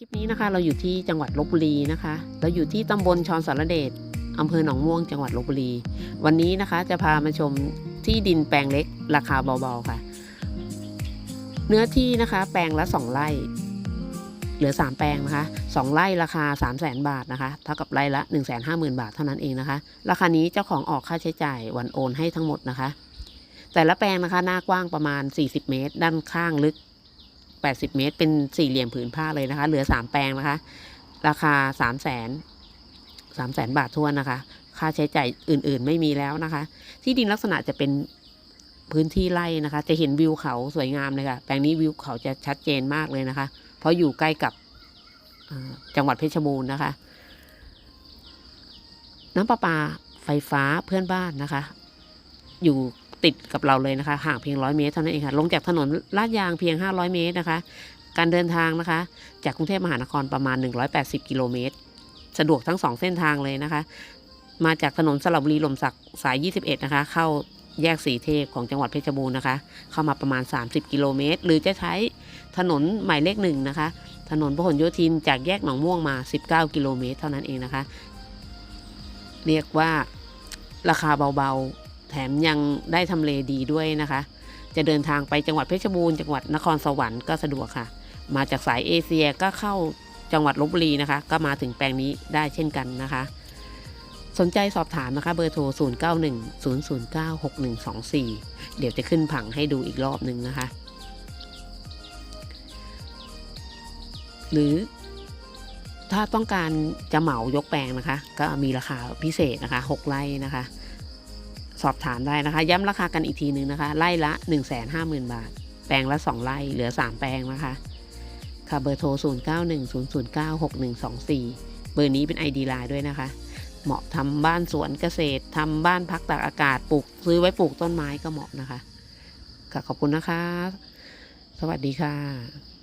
คลิปนี้นะคะเราอยู่ที่จังหวัดลบบุรีนะคะ เราอยู่ที่ตำบลชอนสารเดชอำเภอหนองม่วงจังหวัดลบบุรี วันนี้นะคะจะพามาชมที่ดินแปลงเล็กราคาเบาๆค่ะ เนื้อที่นะคะแปลงละ 2 ไร่ เหลือ 3 แปลงนะคะ 2 ไร่ราคา 3 0 0แสนบาทนะคะเท่ากับไร่ละ 1 5 0 0 0 0 บาทเท่านั้นเองนะคะ ราคานี้เจ้าของออกค่าใช้จ่ายวันโอนให้ทั้งหมดนะคะ แต่ละแปลงนะคะหน้ากว้างประมาณ 40 เมตร ด้านข้างลึก 80 เมตร เป็นสี่เหลี่ยมผืนผ้าเลยนะคะ เหลือ 3 แปลงนะคะ ราคา 3 0 0แสน3แสนบาททวนนะคะ ค่าใช้จ่ายอื่น ๆ ไม่มีแล้วนะคะ ที่ดินลักษณะจะเป็นพื้นที่ไร่นะคะ จะเห็นวิวเขาสวยงามเลยค่ะ แปลงนี้วิวเขาจะชัดเจนมากเลยนะคะ เพราะอยู่ใกล้กับจังหวัดเพชรบูรณ์นะคะ น้ำประปาไฟฟ้าเพื่อนบ้านนะคะ อยู่ ติดกับเราเลยนะคะ ห่างเพียงร้อยเมตรเท่านั้นเองค่ะ ลงจากถนนลาดยางเพียง 500 เมตรนะคะ การเดินทางนะคะ จากกรุงเทพมหานครประมาณ 180 กิโลเมตร สะดวกทั้งสองเส้นทางเลยนะคะ มาจากถนนสระบุรีลมศักสาย 21 นะคะ เข้าแยกสีเทพของจังหวัดเพชรบูรณ์นะคะ เข้ามาประมาณ 30 กิโลเมตร หรือจะใช้ถนนหมายเลขหนึ่งนะคะ ถนนพหลโยธินจากแยกหนองม่วงมา 19 กิโลเมตร เท่านั้นเองนะคะ เรียกว่าราคาเบาๆ แถมยังได้ทำเลดีด้วยนะคะ จะเดินทางไปจังหวัดเพชรบูรณ์จังหวัดนครสวรรค์ก็สะดวกค่ะ มาจากสายเอเชียก็เข้าจังหวัดลบบุรีนะคะ ก็มาถึงแปลงนี้ได้เช่นกันนะคะ สนใจสอบถามนะคะเบอร์โทร 0 9 1 0 0 9 6 1 2 4 เดี๋ยวจะขึ้นผังให้ดูอีกรอบหนึ่งนะคะ หรือถ้าต้องการจะเหมายกแปลงนะคะ ก็มีราคาพิเศษนะคะ 6ไร่นะคะ สอบถามได้นะคะ ย้ำราคากันอีกทีนึงนะคะไร่ละ 1 5 0 0 0 0 บาท แปลงละ 2 ไร่เหลือ 3 แปลงนะคะค่ะเบอร์โทร 0 9 1 0 0 9 6 1 2 4 เบอร์นี้เป็น ID ไลน์ด้วยนะคะ เหมาะทำบ้านสวนเกษตรทำบ้านพักตากอากาศปลูกซื้อไว้ปลูกต้นไม้ก็เหมาะนะคะ ค่ะขอบคุณนะคะ สวัสดีค่ะ